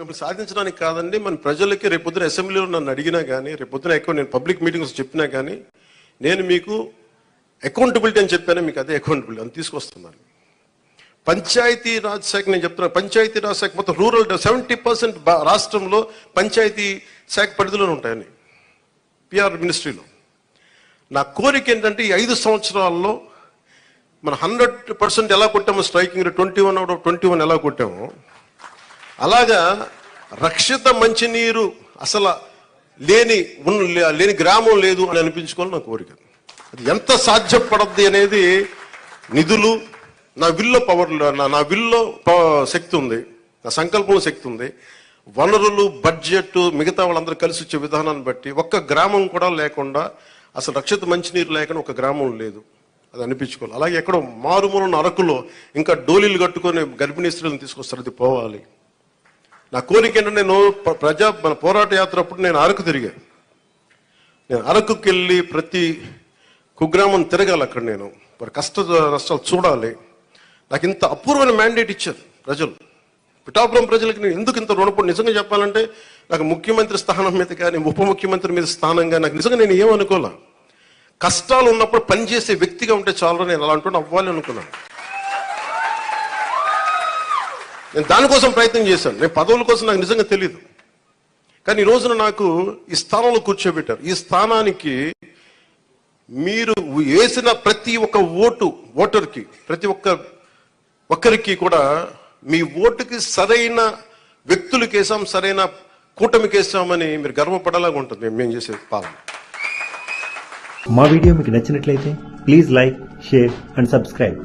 మిమ్మల్ని సాధించడానికి కాదండి మన ప్రజలకి రేపొద్దున అసెంబ్లీలో నన్ను అడిగినా కానీ రేపొద్దున ఎక్కువ నేను పబ్లిక్ మీటింగ్స్ చెప్పినా కానీ నేను మీకు అకౌంటబిలిటీ అని చెప్పాను మీకు అదే అకౌంటబిలిటీ అని తీసుకొస్తున్నాను పంచాయతీ రాజ్ శాఖ నేను చెప్తున్నా పంచాయతీ రాజ్ శాఖ మొత్తం రూరల్ సెవెంటీ పర్సెంట్ రాష్ట్రంలో పంచాయతీ శాఖ పరిధిలోనే ఉంటాయని పిఆర్ మినిస్ట్రీలో నా కోరిక ఏంటంటే ఈ ఐదు సంవత్సరాల్లో మన హండ్రెడ్ పర్సెంట్ ఎలా కొట్టామో striking twenty one out of twenty one ఎలా కొట్టామో అలాగా రక్షిత మంచినీరు అసలు లేని లేని గ్రామం లేదు అని అనిపించుకోవాలి నా కోరిక. అది ఎంత సాధ్యపడద్ది అనేది నిధులు నా విల్లో పవర్ నా నా విల్లో ప- శక్తి ఉంది నా సంకల్పంలో శక్తి ఉంది. వనరులు బడ్జెట్ మిగతా వాళ్ళందరూ కలిసి వచ్చే విధానాన్ని బట్టి ఒక్క గ్రామం కూడా లేకుండా అసలు రక్షిత మంచినీరు లేకుండా ఒక గ్రామం లేదు. అది అనిపించుకోవాలి. అలాగే ఎక్కడో మారుమూలన ఉన్న అరకులో ఇంకా డోలీలు కట్టుకొని గర్భిణీ స్త్రీలను తీసుకొస్తారు అది పోవాలి. నా కోరిక ఏంటంటే నేను ప్రజా మన పోరాట యాత్ర అప్పుడు నేను అరకు తిరిగాను నేను అరకుకి వెళ్ళి ప్రతి కుగ్రామం తిరగాలి అక్కడ నేను. వారి కష్ట నష్టాలు చూడాలి. నాకు ఇంత అపూర్వమైన మ్యాండేట్ ఇచ్చారు ప్రజలు. పిఠాపురం ప్రజలకు నేను ఎందుకు ఇంత రుణపడి? నిజంగా చెప్పాలంటే నాకు ముఖ్యమంత్రి స్థానం మీద కానీ ఉప ముఖ్యమంత్రి మీద స్థానంగా నాకు నిజంగా నేను ఏమనుకోలే. కష్టాలు ఉన్నప్పుడు పనిచేసే వ్యక్తిగా ఉంటే చాలు నేను అలాంటి అవ్వాలి అనుకున్నాను. నేను దానికోసం ప్రయత్నం చేశాను. నేను పదవుల కోసం నాకు నిజంగా తెలియదు కానీ ఈ రోజున నాకు ఈ స్థానంలో కూర్చోబెట్టారు. ఈ స్థానానికి మీరు వేసిన ప్రతి ఒక్క ఓటు ఓటర్కి ప్రతి ఒక్క ఒక్కరికి కూడా మీ ఓటుకి సరైన వ్యక్తులకి వేసాం సరైన కూటమికి వేసామని మీరు గర్వపడేలాగా ఉంటుంది. మేము మేము చేసే పాలన. మా వీడియో మీకు నచ్చినట్లయితే please like share and subscribe.